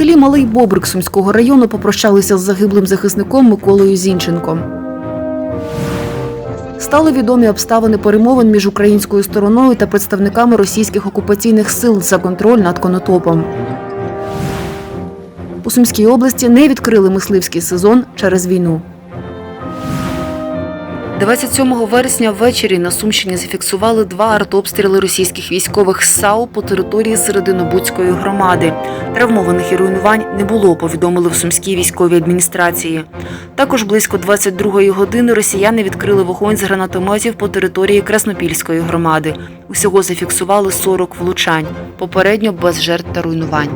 селі Малий Бобрик Сумського району попрощалися з загиблим захисником Миколою Зінченком. Стали відомі обставини перемовин між українською стороною та представниками російських окупаційних сил за контроль над конотопом. У Сумській області не відкрили мисливський сезон через війну. 27 вересня ввечері на Сумщині зафіксували два артобстріли російських військових з САУ по території Серединобудської громади. Травмованих і руйнувань не було, повідомили в Сумській військовій адміністрації. Також близько 22-ї години росіяни відкрили вогонь з гранатометів по території Краснопільської громади. Усього зафіксували 40 влучань, попередньо без жертв та руйнувань.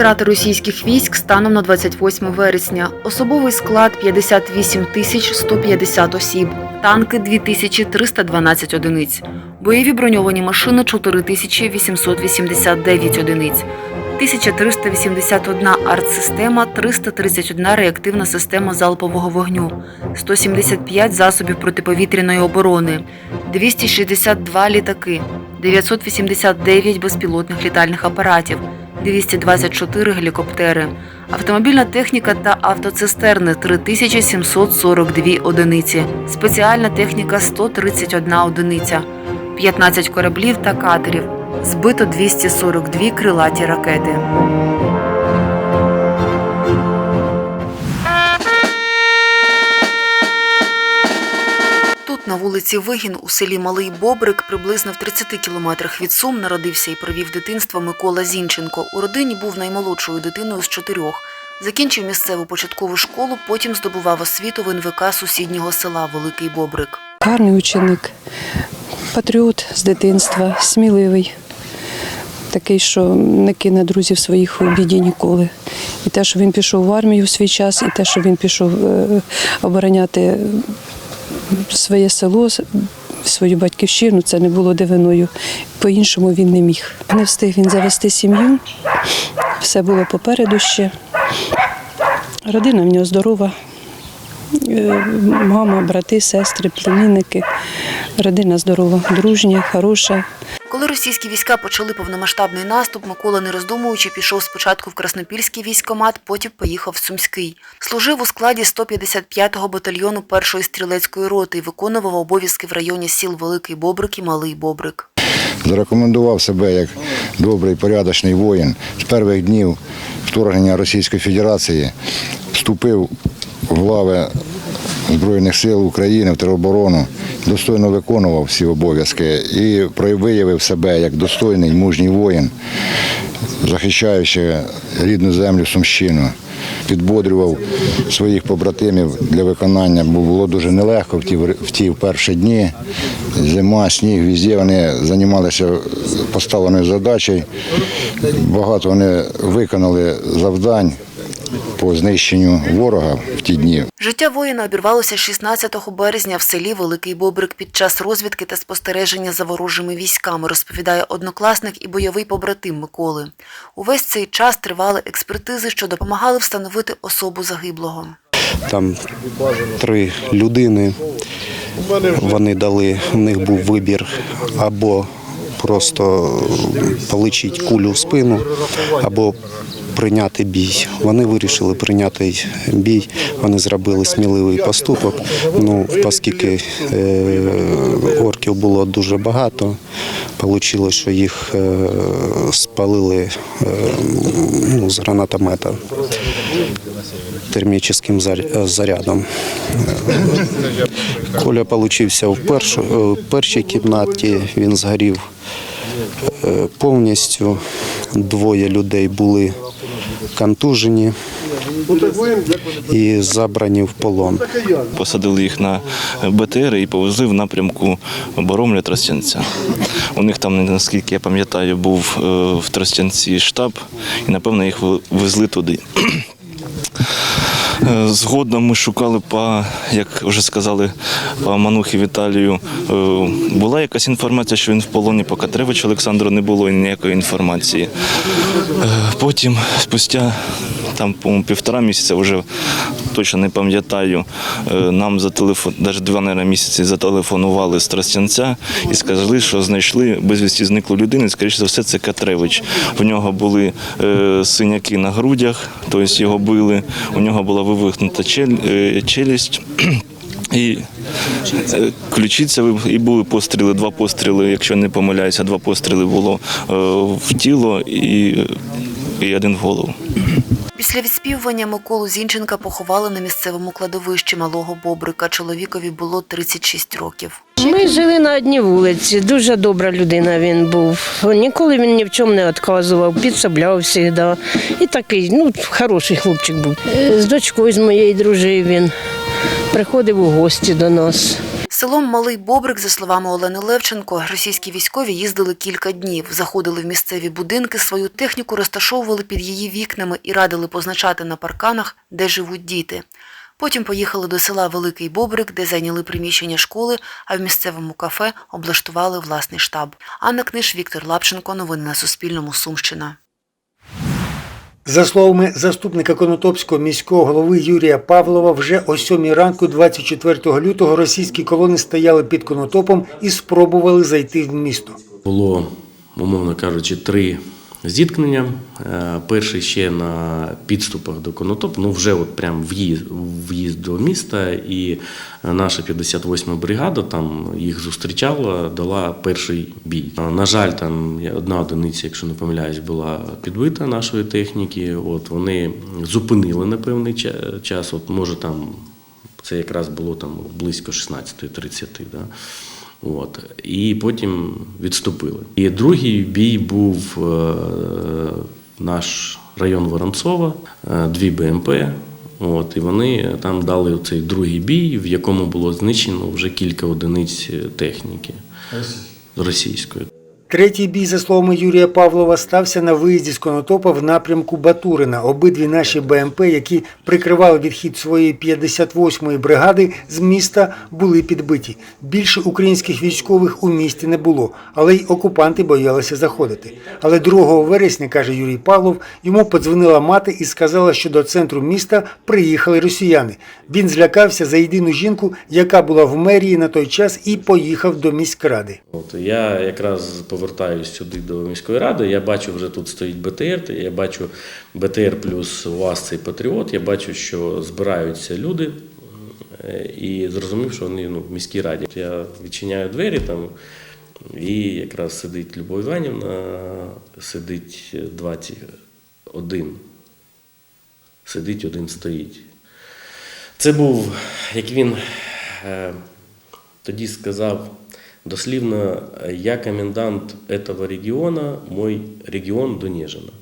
Втрати російських військ станом на 28 вересня. Особовий склад 58 тисяч 150 осіб, танки 2312 одиниць, бойові броньовані машини 4889 одиниць, 1381 артсистема, 331 реактивна система залпового вогню, 175 засобів протиповітряної оборони, 262 літаки, 989 безпілотних літальних апаратів, 224 гелікоптери, автомобільна техніка та автоцистерни 3742 одиниці, спеціальна техніка 131 одиниця, 15 кораблів та катерів. Збито 242 крилаті ракети. Вулиці Вигін, у селі Малий Бобрик, приблизно в 30 кілометрах від Сум, народився і провів дитинство Микола Зінченко. У родині був наймолодшою дитиною з чотирьох. Закінчив місцеву початкову школу, потім здобував освіту в НВК сусіднього села Великий Бобрик. Гарний ученик, патріот з дитинства, сміливий, такий, що не кине друзів своїх у біді ніколи. І те, що він пішов в армію в свій час, і те, що він пішов е, обороняти своє село, свою батьківщину, це не було дивиною. По-іншому він не міг. Не встиг він завести сім'ю, все було попереду ще. Родина в нього здорова, Мама, брати, сестри, племінники. Родина здорова, дружня, хороша. Коли російські війська почали повномасштабний наступ, Микола, не роздумуючи, пішов спочатку в Краснопільський військомат, потім поїхав в Сумський. Служив у складі 155-го батальйону першої стрілецької роти і виконував обов'язки в районі сіл Великий Бобрик і Малий Бобрик. зарекомендував себе як добрий порядочний воїн. З перших днів вторгнення Російської Федерації вступив в лави Збройних сил України в тероборону, достойно виконував всі обов'язки і виявив себе як достойний мужній воїн, захищаючи рідну землю Сумщину. Підбодрював своїх побратимів для виконання, бо було дуже нелегко в ті, в ті перші дні. Зима, сніг, везде вони займалися поставленою задачею. Багато вони виконали завдань по знищенню ворога в ті дні. Життя воїна обірвалося 16 березня в селі Великий Бобрик під час розвідки та спостереження за ворожими військами, розповідає однокласник і бойовий побратим Миколи. Увесь цей час тривали експертизи, що допомагали встановити особу загиблого. Там три людини. Вони дали, у них був вибір або просто поличить кулю в спину, або прийняти бій. Вони вирішили прийняти бій. Вони зробили сміливий поступок. Ну, оскільки е, орків було дуже багато, вийшло, що їх е, спалили е, ну, з гранатомета термічним зарядом. Коля получився в, першій кімнаті, він згорів повністю. Двоє людей були контужені і забрані в полон. Посадили їх на БТР і повезли в напрямку Боромля Тростянця. У них там, наскільки я пам'ятаю, був е, в Тростянці штаб, і напевно їх везли туди. Е, Згодом ми шукали по, як вже сказали, по Манухі Віталію. Е, Була якась інформація, що він в полоні по Катревичу Олександру не було ніякої інформації. Е, Потім, спустя там, по-моєму, півтора місяця, вже точно не пам'ятаю. е, Нам за телефон, навіть два наверное, місяці зателефонували з Тростянця і сказали, що знайшли безвісті зниклу людину. Скоріше за все, це Катревич. В нього були е, синяки на грудях, тобто його били. У нього була вивихнута е, челюсть. І ключиця і були постріли, два постріли, якщо не помиляюся, два постріли було в тіло і, і один в голову. Після відспівування Миколу Зінченка поховали на місцевому кладовищі малого Бобрика. Чоловікові було 36 років. Ми жили на одній вулиці. Дуже добра людина він був. Ніколи він ні в чому не відказував, підсобляв завжди. І такий, ну, хороший хлопчик був. З дочкою з моєю дружив він. Приходив у гості до нас. Селом Малий Бобрик, за словами Олени Левченко, російські військові їздили кілька днів, заходили в місцеві будинки, свою техніку розташовували під її вікнами і радили позначати на парканах, де живуть діти. Потім поїхали до села Великий Бобрик, де зайняли приміщення школи, а в місцевому кафе облаштували власний штаб. Анна Книж, Віктор Лапченко. Новини на Суспільному. Сумщина. За словами заступника Конотопського міського голови Юрія Павлова, вже о 7 ранку 24 лютого російські колони стояли під Конотопом і спробували зайти в місто. Було, умовно кажучи, три зіткнення. Е, Перший ще на підступах до Конотоп, ну вже от прям в'їзд, в'їзд до міста, і наша 58-ма бригада там їх зустрічала, дала перший бій. На жаль, там одна одиниця, якщо не помиляюсь, була підбита нашої техніки. От вони зупинили на певний час. От може там це якраз було там близько 16.30. Да? От. І потім відступили. І другий бій був е, наш район Воронцова, е, дві БМП. От, і вони там дали цей другий бій, в якому було знищено вже кілька одиниць техніки російської. Третій бій, за словами Юрія Павлова, стався на виїзді з Конотопа в напрямку Батурина. Обидві наші БМП, які прикривали відхід своєї 58-ї бригади з міста, були підбиті. Більше українських військових у місті не було, але й окупанти боялися заходити. Але 2 вересня, каже Юрій Павлов, йому подзвонила мати і сказала, що до центру міста приїхали росіяни. Він злякався за єдину жінку, яка була в мерії на той час, і поїхав до міськради. От я якраз повертаюсь сюди до міської ради. Я бачу, вже тут стоїть БТР. Я бачу БТР плюс УАЗ цей патріот. Я бачу, що збираються люди, е, і зрозумів, що вони ну, в міській раді. Я відчиняю двері там, і якраз сидить Любов Іванівна, сидить 21. Сидить один стоїть. Це був, як він е, тоді сказав, дослівно, я комендант этого регіону, мой регіон Донежина.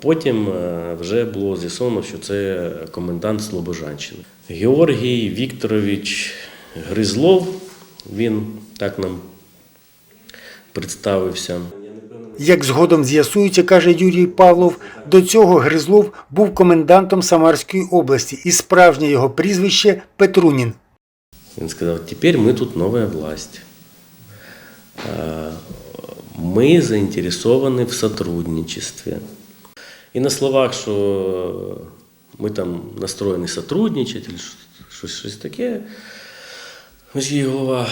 Потім е, вже було з'ясовано, що це комендант Слобожанщини. Георгій Вікторович Гризлов, він так нам представився. Як згодом з'ясується, каже Юрій Павлов, до цього Гризлов був комендантом Самарської області, і справжнє його прізвище Петрунін. Він сказав, тепер ми тут нова власть. Ми заінтересовані в сотрудничестві. І на словах, що ми там настроєні сотрудничати, щось, щось таке, міський голова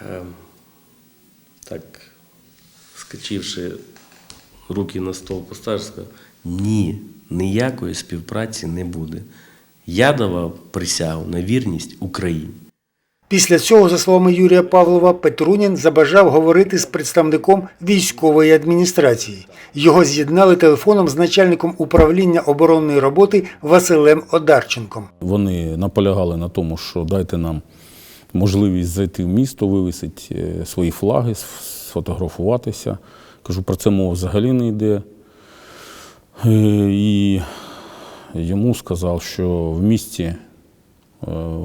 е, так, скачивши руки на стол, поставив, сказав, ні, ніякої співпраці не буде. Я давав присягу на вірність Україні. Після цього, за словами Юрія Павлова, Петрунін забажав говорити з представником військової адміністрації. Його з'єднали телефоном з начальником управління оборонної роботи Василем Одарченком. Вони наполягали на тому, що дайте нам можливість зайти в місто, вивісити е, свої флаги, сфотографуватися. Кажу, про це мова взагалі не йде. Е, І йому сказав, що в місті е,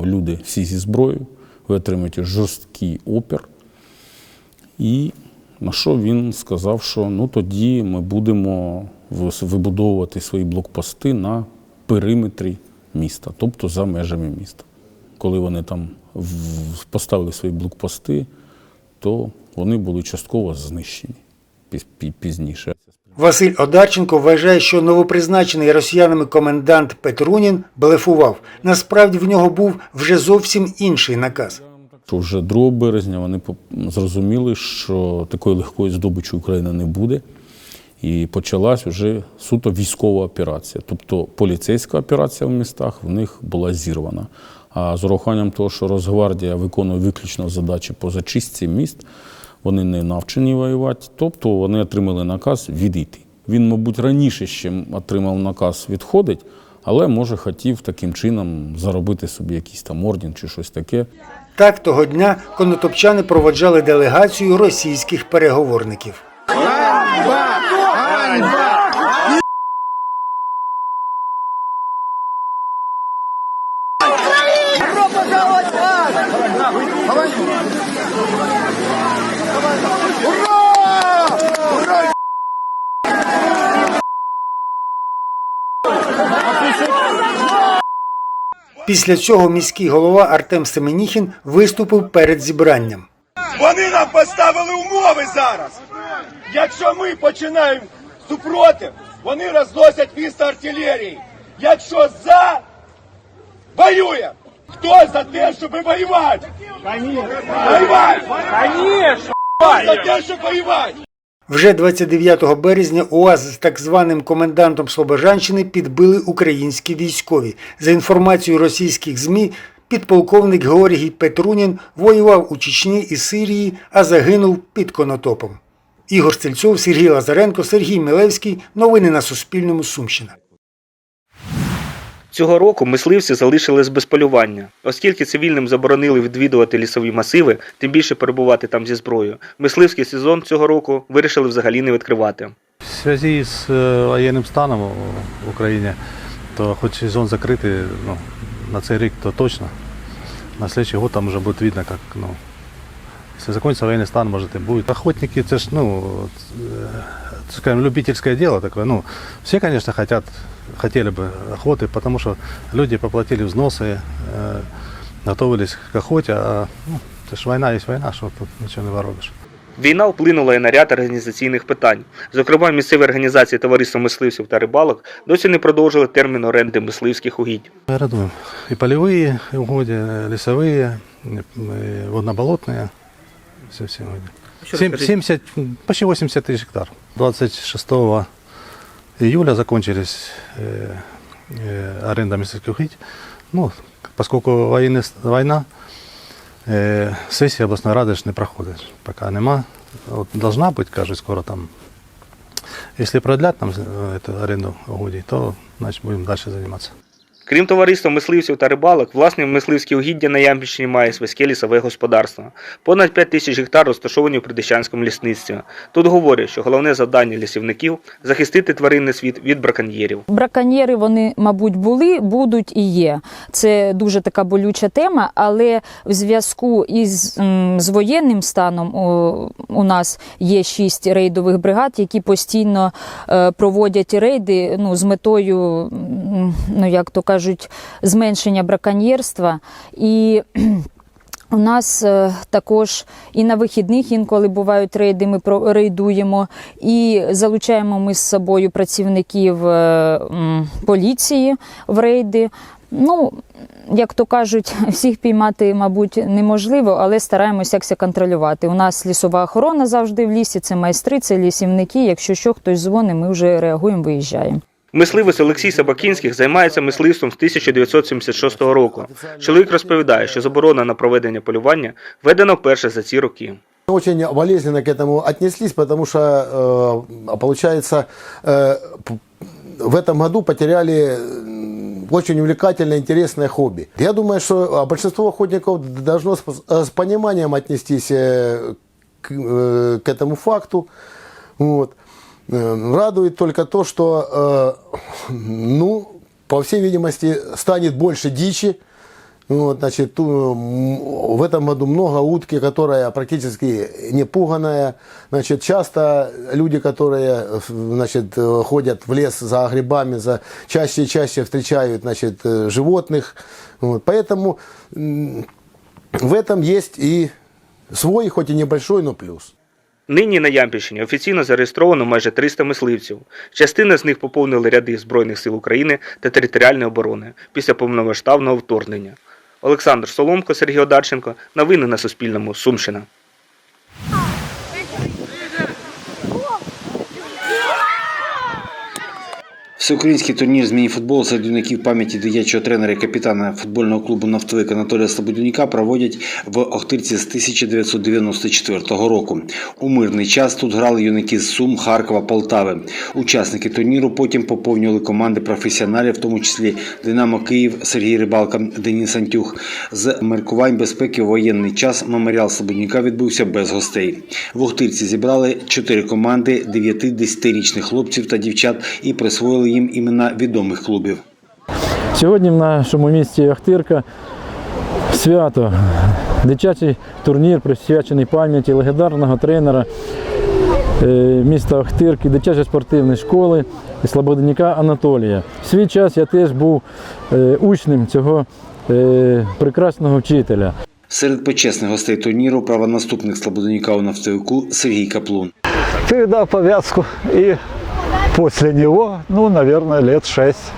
люди всі зі зброєю, ви отримаєте жорсткий опір. І на що він сказав, що ну тоді ми будемо вибудовувати свої блокпости на периметрі міста, тобто за межами міста. Коли вони там поставили свої блокпости, то вони були частково знищені пізніше. Василь Одарченко вважає, що новопризначений росіянами комендант Петрунін блефував. Насправді в нього був вже зовсім інший наказ. Вже 2 березня вони зрозуміли, що такої легкої здобичі України не буде. І почалась вже суто військова операція. Тобто поліцейська операція в містах в них була зірвана. А з урахуванням того, що Росгвардія виконує виключно задачі по зачистці міст, вони не навчені воювати, тобто вони отримали наказ відійти. Він, мабуть, раніше ще отримав наказ відходить, але може хотів таким чином заробити собі якийсь там орден чи щось таке. Так того дня конотопчани проводжали делегацію російських переговорників. Після цього міський голова Артем Семеніхін виступив перед зібранням. Вони нам поставили умови зараз. Якщо ми починаємо супротив, вони розносять місто артилерії. Якщо за, воюємо. Хто за те, щоб воювати? Воювати! Хто за те, щоб воювати? Вже 29 березня УАЗ з так званим комендантом Слобожанщини підбили українські військові. За інформацією російських ЗМІ, підполковник Георгій Петрунін воював у Чечні і Сирії, а загинув під Конотопом. Ігор Стельцов, Сергій Лазаренко, Сергій Милевський. Новини на Суспільному. Сумщина. Цього року мисливці залишились без полювання, оскільки цивільним заборонили відвідувати лісові масиви, тим більше перебувати там зі зброєю. Мисливський сезон цього року вирішили взагалі не відкривати. В связи с э, военным станом в Украине, то хоть сезон закрытый, ну, на цей рік, то точно. На следующий год там уже будет видно, как, ну, если закончится военный стан, может и будет. Охотники, это ж, ну, вот, э, скажем, любительское дело такое, ну, все, конечно, хотят, хотели бы охоты, потому что люди поплатили взносы, э, готовились к охоте, а, ну, это ж война есть война, что тут ничего не воробишь. Війна вплинула і на ряд організаційних питань. Зокрема, місцеві організації Товариства мисливців та рибалок досі не продовжили термін оренди мисливських угідь. Арендуем и полевые угодья, лесовые, и водно-болотные. Все, все угодья. Сем- 70, почти 80 тысяч гектар. 26 июля закончились э, э, аренда угодий. Ну, поскольку с- война, э, сессия областной рады не проходит. Пока нема. Вот должна быть, кажется, скоро там. Если продлят нам э, эту аренду угодий, то значит будем дальше заниматься. Крім товариства мисливців та рибалок, власне мисливські угіддя на Ямпільщині має свиське лісове господарство. Понад 5 тисяч гектар розташовані у придещанському лісництві. Тут говорять, що головне завдання лісівників захистити тваринний світ від браконьєрів. Браконьєри вони, мабуть, були, будуть і є. Це дуже така болюча тема, але в зв'язку із з воєнним станом у, у нас є шість рейдових бригад, які постійно е, проводять рейди ну, з метою, ну як то кажуть, зменшення браконьєрства. І у нас е, також і на вихідних інколи бувають рейди, ми рейдуємо, і залучаємо ми з собою працівників е, поліції в рейди. Ну, як то кажуть, всіх піймати, мабуть, неможливо, але стараємося якось контролювати. У нас лісова охорона завжди в лісі, це майстри, це лісівники. Якщо що, хтось дзвонить, ми вже реагуємо, виїжджаємо. Мисливець Олексій Сабакінських займається мисливством з 1976 року. Чоловік розповідає, що заборона на проведення полювання введена вперше за ці роки. Очень болезненно к этому отнеслись, потому что, э, получается, э, п- в этом году потеряли м, очень увлекательное, интересное хобби. Я думаю, что а, большинство охотников должно с, э, с пониманием отнестись э, к, э, к этому факту. Вот. Э, Радует только то, что, э, ну, по всей видимости, станет больше дичи, вот, значит, в этом году много утки, которая практически не пуганая. Значит, часто люди, которые значит, ходят в лес за грибами, за, чаще и чаще встречают значит, э, животных. Вот, поэтому в этом есть и свой, хоть и небольшой, но плюс. Нині на Ямпільщині офіційно зареєстровано майже 300 мисливців. Частина з них поповнили ряди Збройних сил України та територіальної оборони після повномасштабного вторгнення. Олександр Соломко, Сергій Одарченко. Новини на Суспільному. Сумщина. Всеукраїнський турнір з мініфутболу серед юнаків пам'яті дитячого тренера і капітана футбольного клубу «Нафтовик» Анатолія Слободюніка проводять в Охтирці з 1994 року. У мирний час тут грали юнаки з Сум, Харкова, Полтави. Учасники турніру потім поповнювали команди професіоналів, в тому числі Динамо Київ, Сергій Рибалка, Деніс Антюх. З міркувань безпеки у воєнний час меморіал Слободюніка відбувся без гостей. В Охтирці зібрали чотири команди 9-10-річних хлопців та дівчат і присвоїли їм імена відомих клубів. Сьогодні в нашому місті Ахтирка свято. Дитячий турнір присвячений пам'яті легендарного тренера е, міста Ахтирки, дитячої спортивної школи Слободенюка Анатолія. В свій час я теж був е, учнем цього е, прекрасного вчителя. Серед почесних гостей турніру правонаступник Слободенюка у нафтовику Сергій Каплун. Ты дал повязку, и после него, ну, наверное, лет шесть.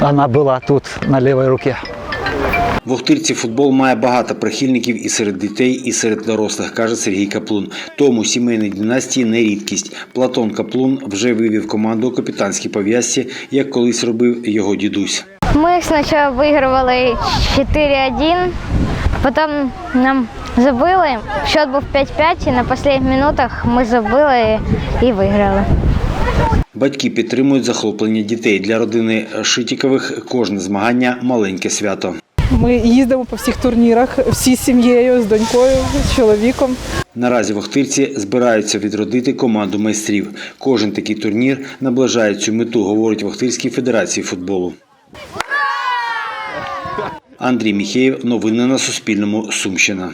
Она была тут на левой руке. В Охтирці футбол має багато прихильників і серед дітей, і серед дорослих, каже Сергій Каплун. Тому сімейні династії не рідкість. Платон Каплун вже вивів команду у капітанській пов'язці, як колись робив його дідусь. Мы сначала выигрывали 4-1, потом нам забыли, счет був 5-5, і на останніх минутах ми забили і виграли. Батьки підтримують захоплення дітей. Для родини Шитікових кожне змагання маленьке свято. Ми їздимо по всіх турнірах всі з сім'єю, з донькою, з чоловіком. Наразі в Охтирці збираються відродити команду майстрів. Кожен такий турнір наближає цю мету, говорить в Охтирській федерації футболу. Андрій Міхеєв. Новини на Суспільному. Сумщина.